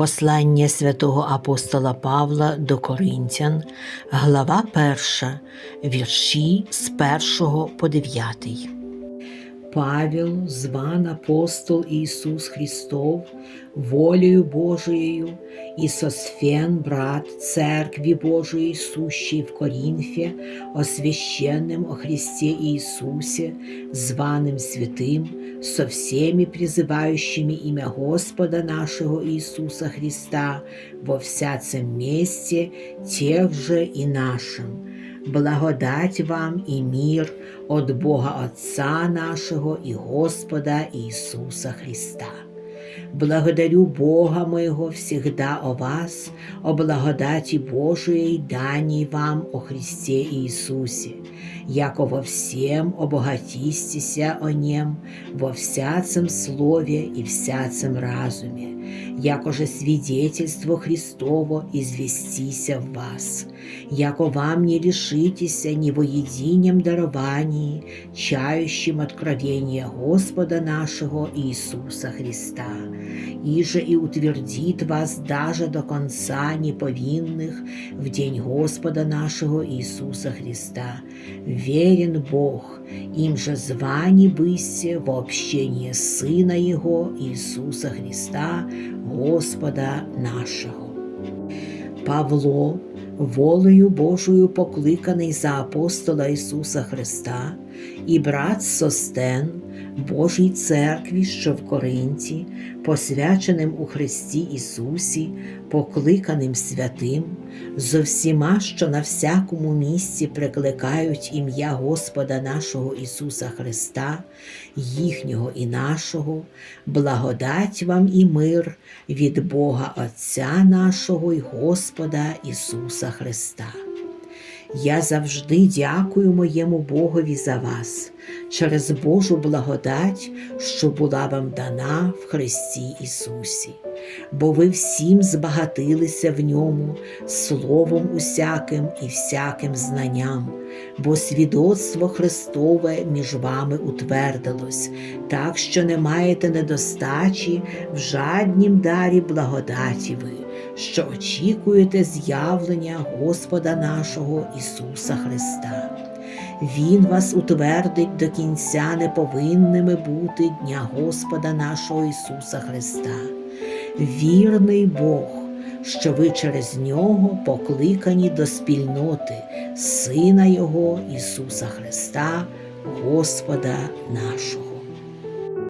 Послання святого апостола Павла до Коринтян, глава 1, вірші з 1 по 9. Павел, зван апостол Ісус Христов, волею Божиєю, і Сосфен, брат Церкви Божией, сущей в Коринфе, освященным о Христе Иисусе, званым святым, со всеми призывающими имя Господа нашего Иисуса Христа во всяцем месте, тех же и нашим. Благодать вам и мир от Бога Отца нашего и Господа Иисуса Христа. Благодарю Бога моего всегда о вас, о благодати Божией, даней вам о Христе Иисусе, яко во всем обогатистеся о Нем, во всяцем слове и всяцем разуме, яко же свидетельство Христово известися в вас, яко вам не лишитеся ни во единем даровании, чающим откровения Господа нашего Иисуса Христа, иже и утвердит вас даже до конца неповинных в день Господа нашего Иисуса Христа. Верен Бог, им же звани бысе в общение Сына Его Иисуса Христа, Господа нашого. Павло, волею Божою покликаний за апостола Ісуса Христа, і брат Состен, Божій церкві, що в Коринті, посвяченим у Христі Ісусі, покликаним святим, зо всіма, що на всякому місці прикликають ім'я Господа нашого Ісуса Христа, їхнього і нашого, благодать вам і мир від Бога Отця нашого і Господа Ісуса Христа. Я завжди дякую моєму Богові за вас через Божу благодать, що була вам дана в Христі Ісусі, бо ви всім збагатилися в ньому словом усяким і всяким знанням, бо свідоцтво Христове між вами утвердилось, так що не маєте недостачі в жаднім дарі благодаті ви що очікуєте з'явлення Господа нашого Ісуса Христа. Він вас утвердить до кінця неповинними бути Дня Господа нашого Ісуса Христа. Вірний Бог, що ви через нього покликані до спільноти Сина Його Ісуса Христа, Господа нашого.